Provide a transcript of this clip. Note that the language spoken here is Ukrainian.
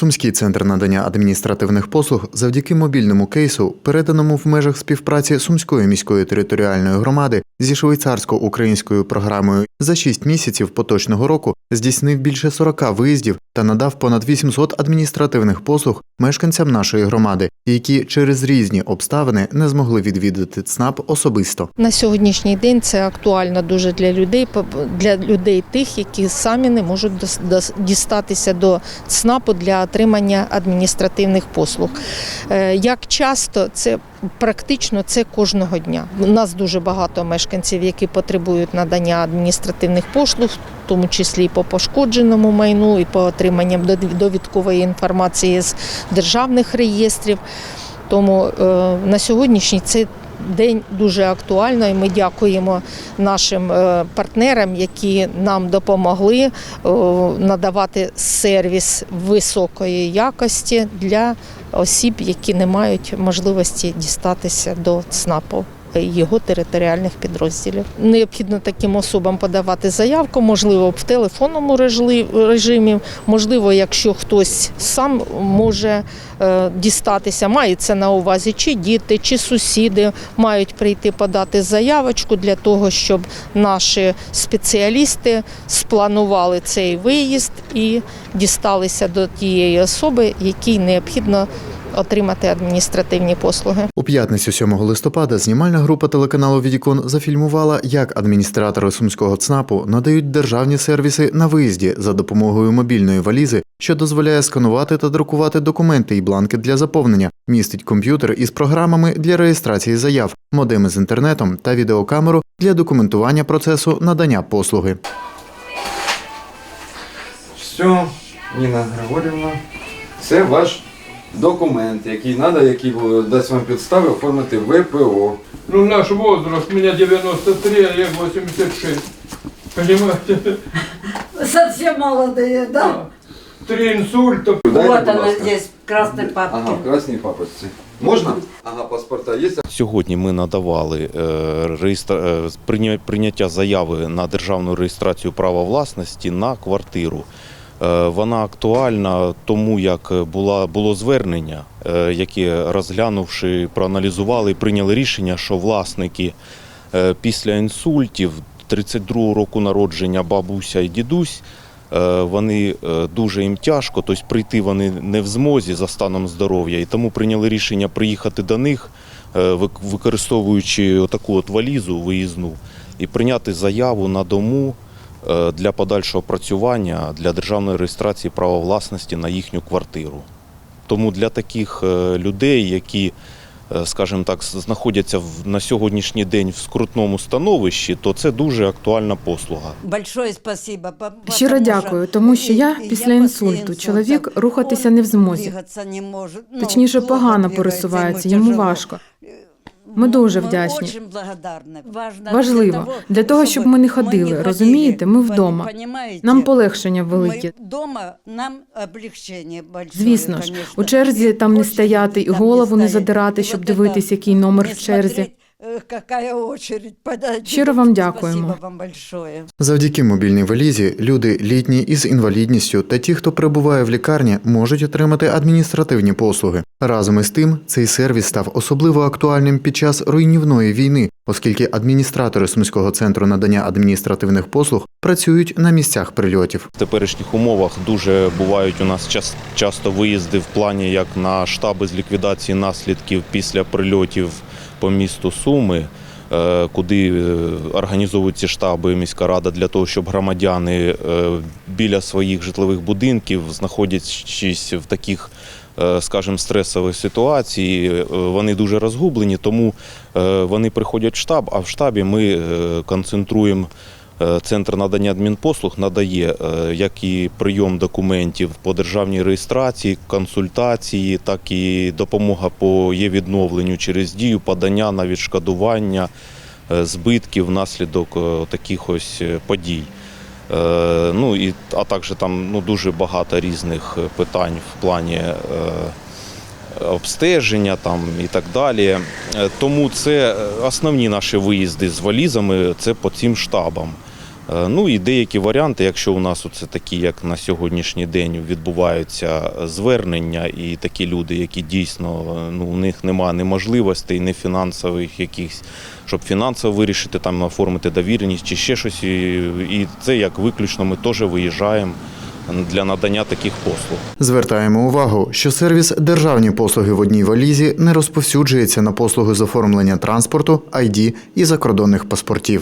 Сумський центр надання адміністративних послуг завдяки мобільному кейсу, переданому в межах співпраці Сумської міської територіальної громади зі швейцарсько-українською програмою за 6 місяців поточного року здійснив більше 40 виїздів та надав понад 800 адміністративних послуг мешканцям нашої громади, які через різні обставини не змогли відвідати ЦНАП особисто. На сьогоднішній день це актуально дуже для людей, для людей тих, які самі не можуть дістатися до ЦНАПу для отримання адміністративних послуг. Е, Як часто це практично це кожного дня. У нас дуже багато мешканців, які потребують надання адміністративних послуг, в тому числі і по пошкодженому майну, і по отриманням довідкової інформації з державних реєстрів. Тому е, на сьогоднішній цей день дуже актуально, і ми дякуємо нашим е, партнерам, які нам допомогли е, надавати сервіс високої якості для осіб, які не мають можливості дістатися до ЦНАПу. Його територіальних підрозділів. Необхідно таким особам подавати заявку, можливо, в телефонному режимі, можливо, якщо хтось сам може е, дістатися, мається на увазі, чи діти, чи сусіди мають прийти подати заявочку для того, щоб наші спеціалісти спланували цей виїзд і дісталися до тієї особи, якій необхідно отримати адміністративні послуги. У п'ятницю 7 листопада знімальна група телеканалу Відікон зафільмувала, як адміністратори сумського ЦНАПу надають державні сервіси на виїзді за допомогою мобільної валізи, що дозволяє сканувати та друкувати документи і бланки для заповнення, містить комп'ютер із програмами для реєстрації заяв, модеми з інтернетом та відеокамеру для документування процесу надання послуги. Все, Ніна Григорівна, це ваш документ, який треба, який дасть вам підстави оформити ВПО. Ну, наш возраст, у меня 93, а я 86. Понимаете? Совсем молодые, да? Три инсульта. Вот она здесь, в красной папке. Ага, в красній папочці. Можна? Ага, паспорта є. Сьогодні ми надавали е, реєстра... е, прийня- прийняття заяви на державну реєстрацію права власності на квартиру. Е, Вона актуальна тому, як була, було звернення, е, яке розглянувши, проаналізували прийняли рішення, що власники е, після інсультів 32 року народження бабуся і дідусь. Вони дуже їм тяжко, тобто прийти вони не в змозі за станом здоров'я, і тому прийняли рішення приїхати до них, використовуючи отаку от валізу виїзну, і прийняти заяву на дому для подальшого працювання для державної реєстрації права власності на їхню квартиру. Тому для таких е, людей, які, е, скажімо так, знаходяться в- на сьогоднішній день в скрутному становищі, то це дуже актуальна послуга. Большое спасибо. Щиро дякую, тому що я після інсульту. Чоловік рухатися не в змозі. Ну, Точніше, погано пересувається, йому важко. Ми дуже вдячні. Важливо. Для того, щоб ми не ходили, розумієте, ми вдома. Нам полегшення велике. Звісно ж, у черзі там не стояти і голову не задирати, щоб дивитись, який номер в черзі. Какая очередь. Щиро вам дякуємо. Завдяки мобільній валізі люди літні із інвалідністю та ті, хто перебуває в лікарні, можуть отримати адміністративні послуги. Разом із тим, цей сервіс став особливо актуальним під час руйнівної війни, оскільки адміністратори Сумського центру надання адміністративних послуг працюють на місцях прильотів. В теперішніх умовах дуже бувають у нас час, часто виїзди в плані як на штаби з ліквідації наслідків після прильотів по місту Суми, куди е, організовують штаби міська рада для того, щоб громадяни е, біля своїх житлових будинків, знаходячись в таких, скажем, стресових ситуацій, е, вони дуже розгублені, тому е, вони приходять в штаб, а в штабі ми е, концентруємо. Е, Центр надання адмінпослуг надає е, як і прийом документів по державній реєстрації, консультації, так і допомога по є відновленню через дію, подання на відшкодування е, збитків внаслідок таких ось подій. Ну і а також там ну дуже багато різних питань в плані. Обстеження там і так далі. Тому це основні наші виїзди з валізами це по цим штабам. Е, Ну і деякі варіанти, якщо у нас оце такі, як на сьогоднішній день відбуваються звернення, і такі люди, які дійсно е, ну у них немає ні можливостей, ні фінансових якихось, щоб фінансово вирішити там оформити довіреність чи ще щось. І, і це як виключно ми теж виїжджаємо для надання таких послуг. Звертаємо увагу, що сервіс державні послуги в одній валізі не розповсюджується на послуги з оформлення транспорту, ID і закордонних паспортів.